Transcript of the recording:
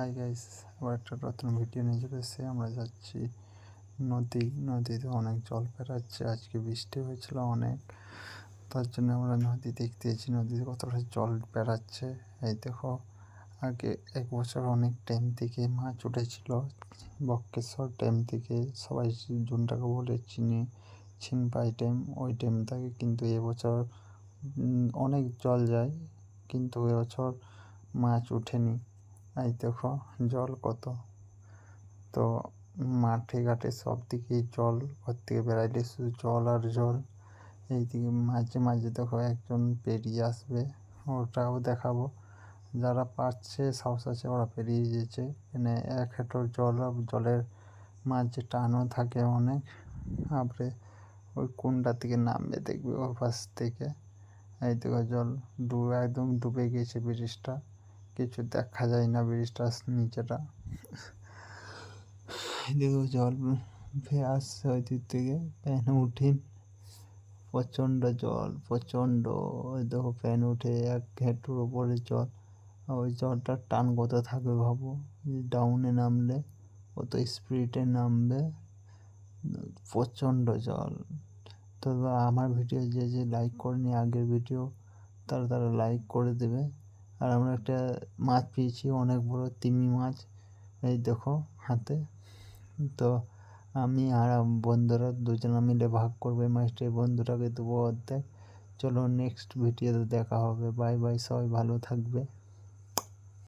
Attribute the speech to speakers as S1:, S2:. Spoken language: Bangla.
S1: হাই গাইস আবার একটা নতুন ভিডিও নিয়ে চলে এসেছি। আমরা যাচ্ছি নদী, নদীতে অনেক জল বেড়াচ্ছে আজকে বৃষ্টি হয়েছিল অনেক। তার জন্য আমরা নদী দেখতে এসেছি নদীতে কতটা জল বেড়াচ্ছে এই দেখো, আগে এক বছর অনেক টাইম থেকে মাছ উঠেছিল বক্রেশ্বর ড্যাম থেকে, সবাই জুনটাকে বলে চিনি ছিনপাই ড্যাম ওই ড্যাম থেকে কিন্তু এবছর অনেক জল যায়, কিন্তু এবছর মাছ ওঠেনি এই দেখো, জল কত? তো মাঠে ঘাটে সব দিকেই জল, ঘর থেকে বেড়াইলে শুধু জল আর জল। এইদিকে মাঝে মাঝে দেখো একজন পেরিয়ে আসবে, ওটাও দেখাবো। যারা পারছে, সাহস আছে, ওরা পেরিয়ে যেছে মানে এক হেঁটোর জল, জলের মাঝে টানও থাকে অনেক। তারপরে ওই কোনটা থেকে নামবে, দেখবে ওই পাশ থেকে। এই দেখো জল ডুবে, একদম ডুবে গেছে ব্রিজটা। কিছু দেখা যায় না ব্রিজটার নিচেটা। দেখো জল ফের আসছে ওই দিক থেকে। প্যান উঠিন প্রচণ্ড জল, প্রচণ্ড। ওই দেখো প্যান উঠে এক ঘেঁটুর ওপরে জল। ওই জলটার টান কত থাকবে ভাবো ডাউনে নামলে কত স্পিডে নামবে, প্রচণ্ড জল। তো আমার ভিডিও যে যে লাইক করেনি আগের ভিডিও তারা তারা লাইক করে দেবে। আর আমরা একটা মাছ পেয়েছি, অনেক বড় তিমি মাছ। এই দেখো হাতে। তো আমি আর বন্ধুরা দুজনে মিলে ভাগ করব এই মাছটা, এই বন্ধুটাকে দেবো অর্ধেক। চলো নেক্সট ভিডিওতে দেখা হবে। বাই বাই সবাই ভালো থাকবে।